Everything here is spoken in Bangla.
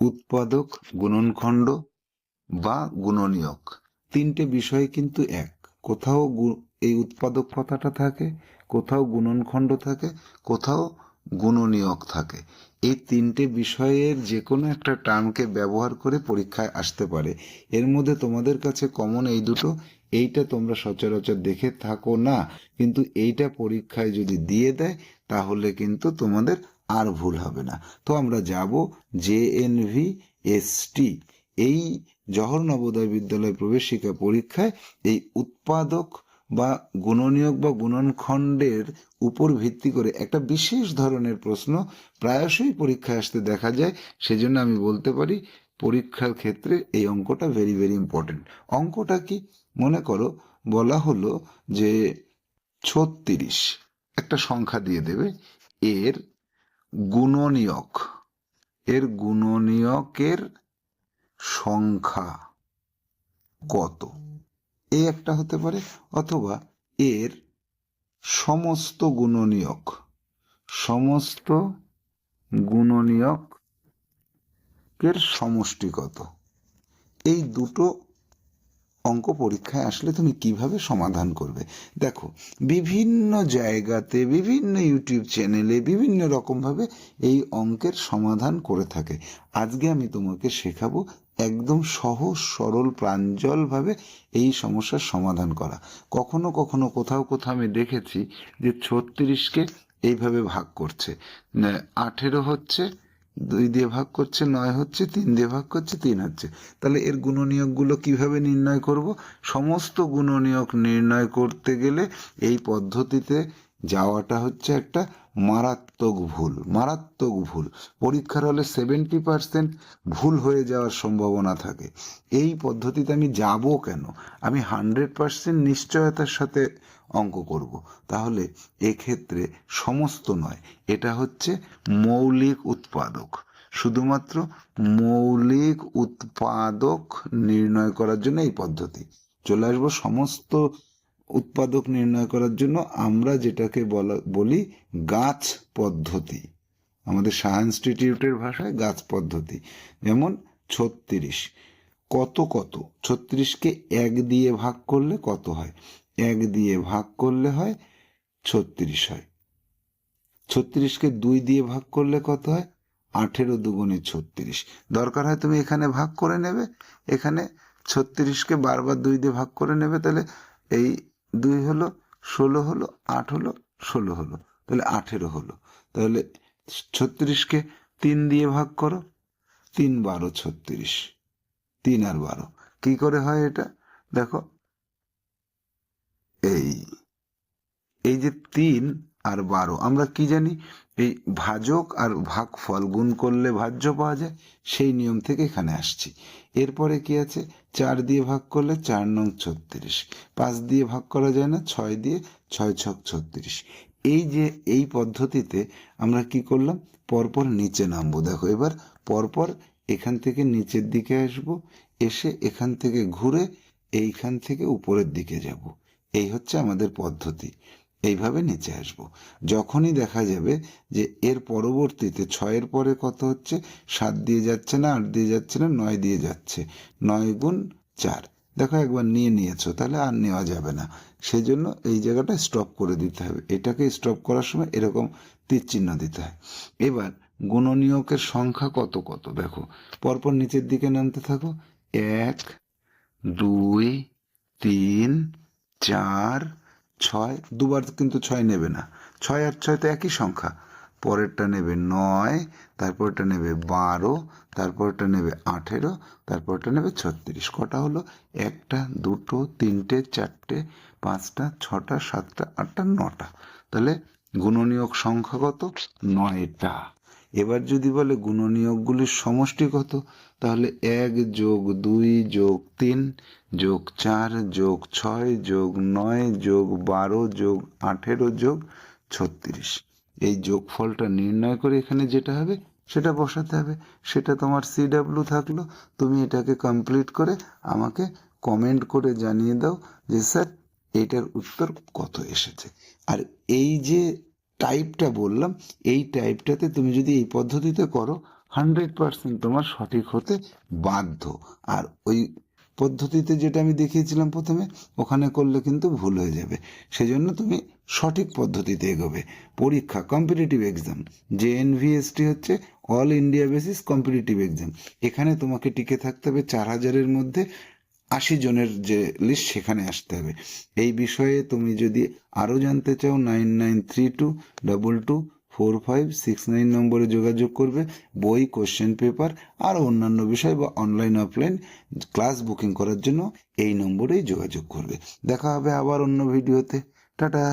উৎপাদক, গুণনখণ্ড বা গুণনীয়ক। তিনটে বিষয় কিন্তু এক। কোথাও এই উৎপাদক কথাটা থাকে, কোথাও গুণনখণ্ড থাকে, কোথাও গুণনীয়ক থাকে। এই তিনটে বিষয়ের যে কোনো একটা টার্মকে ব্যবহার করে পরীক্ষায় আসতে পারে। এর মধ্যে তোমাদের কাছে কমন এই দুটো। এইটা তোমরা সচরাচর দেখে থাকো না, কিন্তু এইটা পরীক্ষায় যদি দিয়ে দেয়, তাহলে কিন্তু তোমাদের আর ভুল হবে না। তো আমরা যাব J N V S T. এই জহর নবোদয় বিদ্যালয় প্রবেশিকা পরীক্ষায় এই উৎপাদক বা গুণনীয়ক বা গুণনখণ্ডের উপর ভিত্তি করে একটা বিশেষ ধরনের প্রশ্ন প্রায়শই পরীক্ষায় আসতে দেখা যায়। সেজন্য আমি বলতে পারি, পরীক্ষার ক্ষেত্রে এই অঙ্কটা ভেরি ভেরি ইম্পর্টেন্ট অঙ্কটা কি? মনে করো, বলা হলো যে ছত্রিশ। একটা সংখ্যা দিয়ে দেবে। এর গুণনীয়ক। এর গুণনীয়কের সংখ্যা কত? এই একটা হতে পারে অথবা এর সমস্ত গুণনীয়ক। সমস্ত গুণনীয়ক এর সমষ্টি কত? এই দুটো অঙ্ক পরীক্ষায় আসলে তুমি কীভাবে সমাধান করবে? দেখো, বিভিন্ন জায়গাতে, বিভিন্ন ইউটিউব চ্যানেলে বিভিন্ন রকমভাবে এই অঙ্কের সমাধান করে থাকে। আজকে আমি তোমাকে শেখাবো একদম সহজ, সরল, প্রাঞ্জলভাবে এই সমস্যার সমাধান করা। কখনো কখনো কোথাও কোথাও আমি দেখেছি যে ছত্রিশকে এইভাবে ভাগ করছে। আঠেরো হচ্ছে দুই দিয়ে ভাগ করছে নয় হচ্ছে তিন, দিয়ে ভাগ করছে তিন হচ্ছে। তাহলে এর গুণনীয়কগুলো কীভাবে নির্ণয় করব? সমস্ত গুণনীয়ক নির্ণয় করতে গেলে এই পদ্ধতিতে যাওয়াটা হচ্ছে একটা মারাত্মক ভুল মারাত্মক ভুল। পরীক্ষার হলে সেভেন্টি পার্সেন্ট ভুল হয়ে যাওয়ার সম্ভাবনা থাকে। এই পদ্ধতিতে আমি যাব কেন? আমি হান্ড্রেড পার্সেন্ট নিশ্চয়তার সাথে অঙ্ক করব। তাহলে এক্ষেত্রে সমস্ত নয়, এটা হচ্ছে মৌলিক উৎপাদক। শুধুমাত্র মৌলিক উৎপাদক নির্ণয় করার জন্য এই পদ্ধতি। চলে আসব সমস্ত উৎপাদক নির্ণয় করার জন্য আমরা যেটাকে বলা, বলি গাছ পদ্ধতি। আমাদের সাহা ইনস্টিটিউটের ভাষায় গাছ পদ্ধতি। যেমন ছত্রিশ। কত কত? ছত্রিশকে এক দিয়ে ভাগ করলে কত হয়? এক দিয়ে ভাগ করলে হয় ছত্রিশ হয়। ছত্রিশকে দুই দিয়ে ভাগ করলে কত হয়? আঠেরো দুগুণে ছত্রিশ। দরকার হয় তুমি এখানে ভাগ করে নেবে। এখানে ছত্রিশকে বারবার দুই দিয়ে ভাগ করে নেবে, তাহলে এই দুই হলো, ষোলো হলো, আট হলো, ষোলো হলো, তাহলে আঠেরো হলো। তাহলে ছত্রিশকে তিন দিয়ে ভাগ করো, তিন বারো ছত্রিশ, তিন আর বারো। কি করে হয় এটা? দেখো, এই এই যে তিন আর বারো। আমরা কি জানি? এই ভাজক আর ভাগফল গুণ করলে ভাজ্য পাওয়া যায়, সেই নিয়ম থেকে এখানে আসছি। এরপরে কি আছে? চার দিয়ে ভাগ করলে চার নং ছত্রিশ। পাঁচ দিয়ে ভাগ করা যায় না, ছয় দিয়ে ছয় ছক ছত্রিশ। এই যে, এই পদ্ধতিতে আমরা কি করলাম? পরপর নিচে নামবো। দেখো, এবার পরপর এখান থেকে নিচের দিকে আসব, এসে এখান থেকে ঘুরে এইখান থেকে উপরের দিকে যাব। এই হচ্ছে আমাদের পদ্ধতি। এইভাবে নিচে আসব। যখনই দেখা যাবে যে এর পরবর্তীতে ছয়ের পরে কত হচ্ছে? সাত দিয়ে যাচ্ছে না, আট দিয়ে যাচ্ছে না, নয় দিয়ে যাচ্ছে। নয় গুণ চার। দেখো একবার নিয়ে নিয়েছো, তাহলে আর নেওয়া যাবে না। সেই জন্য এই জায়গাটা স্টপ করে দিতে হবে। এটাকে স্টপ করার সময় এরকম তীর চিহ্ন দিতে হয়। এবার গুণনীয়কের সংখ্যা কত কত? দেখো, পরপর নিচের দিকে নামতে থাকো। এক, দুই, তিন, চার ছয়, দুবার কিন্তু ছয় নেবে না। ছয় আর ছয় তো একই সংখ্যা। পরেরটা নেবে নয়, তারপরটা নেবে বারো, তারপরটা নেবে আঠেরো, তারপরটা নেবে ছত্রিশ। কটা হলো? একটা, দুটো, তিনটে, চারটে, পাঁচটা, ছটা, সাতটা, আটটা, নটা। তাহলে গুণনীয়ক সংখ্যা কত? নয়টা। এবার যদি বলে গুণনীয়কগুলির সমষ্টি কত তাহলে এক যোগ দুই যোগ তিন, যোগ চার যোগ ছয় যোগ নয় যোগ বারো যোগ আঠেরো যোগ ছত্রিশ। এই যোগফলটা নির্ণয় করে এখানে যেটা হবে, সেটা বসাতে হবে। সেটা তোমার সিডাব্লিউ থাকল, তুমি এটাকে কমপ্লিট করে আমাকে কমেন্ট করে জানিয়ে দাও যে, স্যার, এটার উত্তর কত এসেছে? আর এই যে টাইপটা বললাম, এই টাইপটাতে তুমি যদি এই পদ্ধতিতে করো হান্ড্রেড পার্সেন্ট তোমার সঠিক হতে বাধ্য। আর ওই পদ্ধতিতে যেটা আমি দেখিয়েছিলাম প্রথমে, ওখানে করলে কিন্তু ভুল হয়ে যাবে। সেজন্য তুমি সঠিক পদ্ধতিতে এগোবে। পরীক্ষা কম্পিটিটিভ এক্সাম যে এনভিএসটি হচ্ছে all India basis competitive exam এখানে তোমাকে টিকে থাকতে হবে চার হাজারের মধ্যে আশি জনের যে লিস্ট সেখানে আসতে হবে। এই বিষয়ে তুমি যদি আরও জানতে চাও nine nine three two double two four five six nine নম্বরে যোগাযোগ করবে। বই কোশ্চেন পেপার আর অন্যান্য বিষয় বা অনলাইন অফলাইন ক্লাস বুকিং করার জন্য এই নম্বরেই যোগাযোগ করবে। দেখা হবে আবার অন্য ভিডিওতে টাটা!